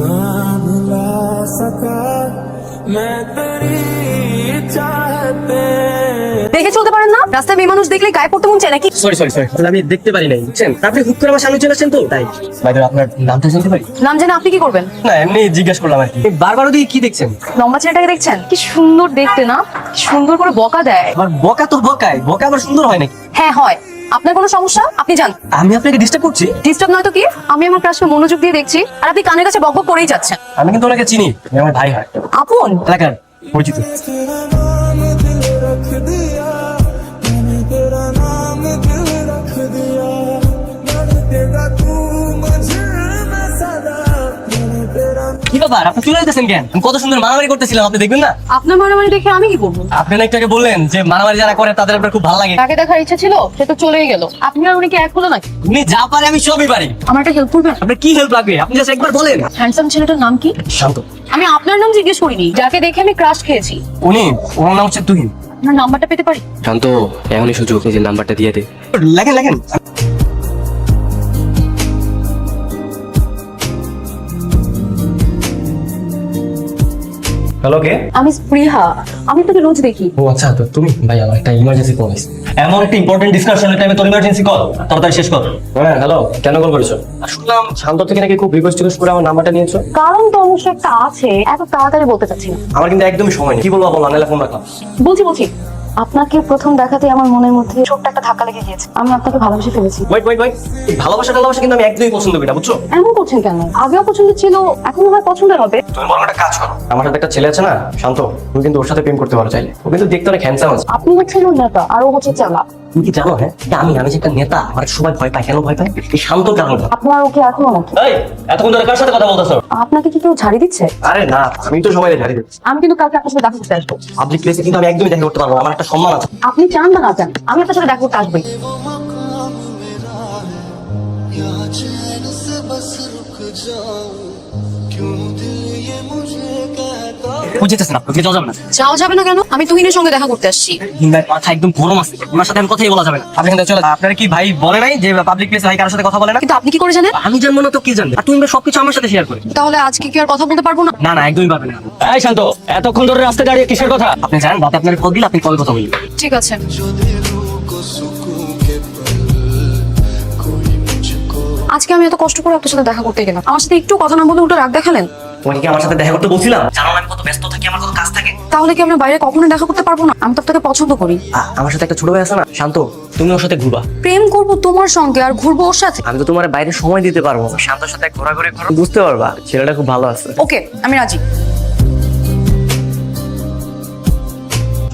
ना भुला सका मैं तेरी चाहते দেখে চলতে পারেন না রাস্তায় মেয়ে মানুষ দেখলে গায়ে পড়তে মন চায় নাকি সরি সরি সরি আমি দেখতে পারি নাই বুঝছেন আপনি হুট করে আমার সামনে চলে আসছেন তো তাই ভাই আপনার নামটা জানতে পারি নাম জেনে আপনি কি করবেন না এমনি জিজ্ঞেস করলাম আর কি বারবার ওদিকে কি দেখছেন লম্বা ছেলেটাকে দেখছেন কি সুন্দর দেখতে না কি সুন্দর করে বকা দেয় আমার বকা তো বকায় বকা আবার সুন্দর হয় নাকি হ্যাঁ হয় আপনার কোনো সমস্যা? আপনি যান। আমি আপনাকে ডিস্টার্ব করছি? ডিস্টার্ব নয় তো কি? আমি আমার ক্রাশকে মনোযোগ দিয়ে দেখছি আর আপনি কানের কাছে বকবক করেই যাচ্ছেন। আমি কিন্তু ওনাকে চিনি উনি আমার ভাই হয়। আপন? এলাকার পরিচিত। কি ব্যাপার? আপনি চলে যেতেছেন কেন? আমি কত সুন্দর মারামারি করতেছিলাম আপনি দেখবেন না? আপনার মারামারি দেখে আমি কি করব? আপনি না একটু আগে বললেন যে মারামারি যারা করে তাদের আপনার খুব ভালো লাগে। তাকে দেখার ইচ্ছা ছিল সে তো চলেই গেল। আপনি আর উনি কি এক হলো নাকি? উনি যা পারে আমি সবই পারি। আমার একটা হেল্প করবেন? আপনার কি হেল্প লাগবে? আপনি জাস্ট একবার বলেন। হ্যান্ডসাম ছেলেটার নাম কি? শান্ত। আমি আপনার নাম জিজ্ঞেস করিনি যাকে দেখে আমি ক্রাশ খেয়েছি। উনি ওনার নাম হচ্ছে তুহিন। আপনার নাম্বারটা পেতে পারি? শান্ত এমনই সুযোগ নিজের নাম্বারটা দিয়ে দে। লেখেন লেখেন। হ্যালো কে? আমি স্পৃহা। আমি তোকে রোজ দেখি। ও আচ্ছা তো তুমি? ভাই আমার একটা ইমার্জেন্সি কল আছে এমন একটা ইম্পর্টেন্ট ডিসকাশনের টাইমে তোর ইমার্জেন্সি কল তাড়াতাড়ি শেষ কর। হ্যাঁ হ্যালো কেন কল করেছ? শুনলাম শান্ত থেকে নাকি খুব রিকোয়েস্ট রিকোয়েস্ট করে আমার নাম্বারটা নিয়েছো। কারণ তো অবশ্য একটা আছে এত তাড়াতাড়ি বলতে চাচ্ছি না। আমার কিন্তু একদমই সময় নেই। কি বলব বল আনালে ফোন রাখলাম। বলছি বলছি। আপনাকে প্রথম দেখাতে আমার মনের মধ্যে ছোট্ট একটা ধাক্কা লেগে গিয়েছে। আমি আপনাকে ভালোবেসে ফেলেছি। ওয়েট ওয়েট ওয়েট ভালোবাসা ভালোবাসা কিন্তু আমি একদমই পছন্দ করি না বুঝছ? এমন করছেন কেন? আগেও পছন্দ ছিল এখন আমার পছন্দ হবে। তুমি বলো একটা কাজ করো। আমার সাথে একটা ছেলে আছে না শান্ত। তুমি কিন্তু ওর সাথে প্রেম করতে পারো চাইলে। ও কিন্তু দেখতে অনেক হ্যান্ডসাম আছে। আপনি হচ্ছেন নেতা আর ও হচ্ছে চালা তুমি কি জানো হ্যাঁ যে আমি আমি যে একটা নেতা আমার সবাই ভয় পায় কেন ভয় পায় এই শান্ত কারণটা আপনার ওকে এখনো নাকি এই এতক্ষণ ধরে কার সাথে কথা বলতেছো আপনাকে কি কেউ ঝাড়ি দিচ্ছে আরে না আমি তো সবাই ঝাড়ি দিচ্ছি আমি কিন্তু কালকে আপনার সাথে দেখা করতে আসবো পাবলিক প্লেসে কিন্তু আমি একদমই দেখা করতে পারবো না আমার একটা সম্মান আছে আপনি চান বা না চান আমি আপনার সাথে দেখা করতে আসবোই यहाँ चैन से बस रुक जाऊं ও যেতেছে না ওকে যাওয়া যাবে না। যাওয়া যাবে না কেন? আমি তুহিনের সঙ্গে দেখা করতে আসছি। হিন্দার মাথা একদম গরম আছে ওনার সাথে আমি কথাই বলা যাবে না। আপনি এখান চলে আপনার কি ভাই বলে নাই যে পাবলিক প্লেসে ভাই কারোর সাথে কথা বলে না? কিন্তু আপনি কি করে জানেন? আমি জানব না তো কি জানি আর তুমি সবকিছু আমার সাথে শেয়ার করে। তাহলে আজকে কি আর কথা বলতে পারব না? না না একদমই পারবে না। এই শান্ত এতক্ষণ ধরে রাস্তায় দাঁড়িয়ে কিসের কথা? আপনি জানেন বাবা আপনার কল দিল আপনি কবে কথা বলবেন? ঠিক আছে। আজকে আমি এত কষ্ট করে আপনার সাথে দেখা করতে গেলাম। আমার সাথে একটু কথা না বলে উল্টো রাগ দেখালেন? তোমাকে কি আমার সাথে দেখা করতে বলছিলাম? জানো না আমি কত ব্যস্ত থাকি আমার কত কাজ থাকে? তাহলে কি আমরা বাইরে কখনো দেখা করতে পারব না? আমি তো আপনাকে পছন্দ করি। আ- আমার সাথে একটা ছোট ভাই আছে না শান্ত তুমি ওর সাথে ঘুরবা। প্রেম করব তোমার সঙ্গে আর ঘুরবো ওর সাথে? আমি তো তোমার বাইরে সময় দিতে পারব না। শান্তর সাথে ঘোরাঘুরি করো। বুঝতে পারবা ছেলেটা খুব ভালো আছে। ওকে আমি রাজি।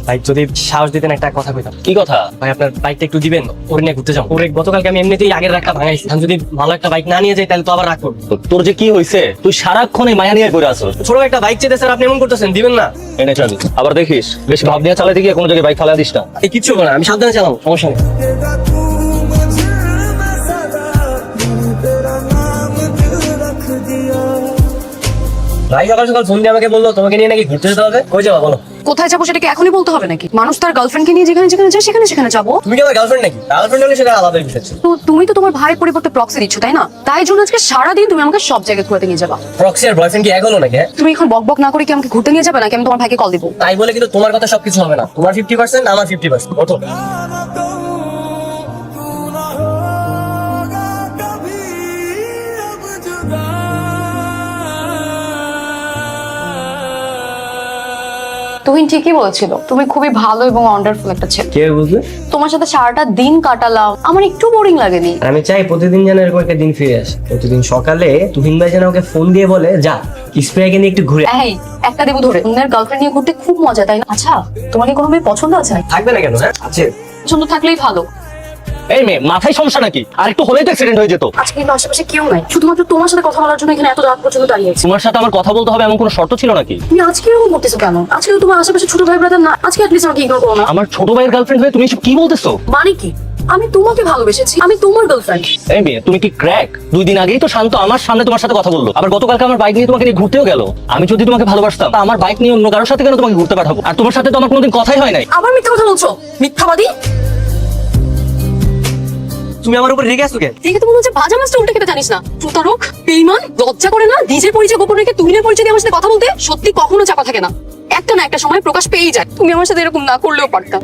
ভাই যদি সাহস দিতেন একটা কথা কইতাম। কি কথা? ভাই আপনার বাইকটা একটু দিবেন ওরে নিয়ে ঘুরতে যাও ওরে গতকালকে আমি এমনিতেই আগের রাখটা ভাঙাইছি। আমি যদি ভালো একটা বাইক না নিয়ে যাই তাহলে তো আবার তোর যে কি হয়েছে তুই মায়া নিয়ে ঘুরে আসো ছোট একটা বাইক চেয়ে স্যার আপনি এমন করতেছেন দিবেন না। এনে চল। আবার দেখিস ভাব গিয়ে কোনো জায়গায় বাইক দিস না। এই না আমি সাবধানে চালাবো সমস্যা নেই। ভাই সকাল সকাল আমাকে বলল তোমাকে নিয়ে নাকি ঘুরতে যেতে হবে? কই যাব বলো। কোথায় যাব সেটাকে এখনই বলতে হবে নাকি? মানুষ তার গার্লফ্রেন্ডকে নিয়ে যেখানে যেখানে যায় সেখানে সেখানে যাব। তুমি কি আমার গার্লফ্রেন্ড নাকি? গার্লফ্রেন্ড হলে সেটা আলাদা বিষয় ছিল। তো তুমি তো তোমার ভাইয়ের পরিবর্তে প্রক্সি দিচ্ছ তাই না? তাই জন্য আজকে সারাদিন তুমি আমাকে সব জায়গায় ঘুরতে নিয়ে যাবা। প্রক্সি আর বয়ফ্রেন্ড কি এক হলো নাকি হ্যাঁ? তুমি এখন বক বক না করে কি আমাকে ঘুরতে নিয়ে যাবে নাকি আমি তোমার ভাইকে কল দিব? তাই বলে কিন্তু তোমার কথা সবকিছু হবে না। তোমার ফিফটি পার্সেন্ট আমার ফিফটি পার্সেন্ট ওঠো। তুহিন ঠিকই বলছিল তুমি খুবই ভালো এবং ওয়ান্ডারফুল একটা ছেলে। কে বুঝলে? তোমার সাথে সারাটা দিন কাটালাম আমার একটু বোরিং লাগেনি। আমি চাই প্রতিদিন যেন এরকম একটা দিন ফিরে আসে। প্রতিদিন সকালে তুহিন ভাই যেন ওকে ফোন দিয়ে বলে যা স্প্রেকে নিয়ে একটু ঘুরে এই একটা দেবো ধরে। অন্যের গার্লফ্রেন্ড নিয়ে ঘুরতে খুব মজা তাই না? আচ্ছা তোমার কি কোনো মেয়ে পছন্দ আছে? থাকবে না কেন হ্যাঁ? আছে। পছন্দ থাকলেই ভালো। এই মেয়ে মাথায় সমস্যা নাকি? আর একটু হলেই তো অ্যাক্সিডেন্ট হয়ে যেত। আজকে কিন্তু আশেপাশে কেউ নাই। শুধুমাত্র তোমার সাথে কথা বলার জন্য এখানে এত রাত পর্যন্ত দাঁড়িয়ে আছি। তোমার সাথে আমার কথা বলতে হবে এমন কোনো শর্ত ছিল নাকি? তুমি আজকে এরকম করতেছো কেন? আজকে তো তোমার আশেপাশে ছোট ভাই ব্রাদার না আজকে অ্যাটলিস্ট আমাকে ইগনোর করো না। আমার ছোট ভাইয়ের গার্লফ্রেন্ড হয়ে তুমি এসব কি বলতেছো? মানে কি? আমি তোমাকে ভালোবেসেছি। আমি তোমার গার্লফ্রেন্ড এই মেয়ে তুমি কি ক্র্যাক দুই দিন আগেই তো শান্ত আমার সামনে তোমার সাথে কথা বলল। আবার গতকালকে আমার বাইক নিয়ে তোমাকে নিয়ে ঘুরতেও গেল। আমি যদি তোমাকে ভালোবাসতাম তা আমার বাইক নিয়ে অন্য কারোর সাথে কেন তোমাকে ঘুরতে পাঠাবো? আর তোমার সাথে তো আমার কোনোদিন কথাই হয় নাই। আবার মিথ্যা কথা বলছো? মিথ্যাবাদী? তুমি আমার উপর রেগে আসো কে? দেখে তো মনে হচ্ছে ভাজা মাছটা উল্টে খেতে জানিস না। প্রতারক বেইমান, লজ্জা করে না, নিজের পরিচয় গোপন রেখে তুমি নিজের পরিচয় দিয়ে আমার সাথে কথা বলতে সত্যি কখনো চাপা থাকে না। একটা না একটা সময় প্রকাশ পেয়েই যায়। তুমি আমার সাথে এরকম না করলেও পারতাম।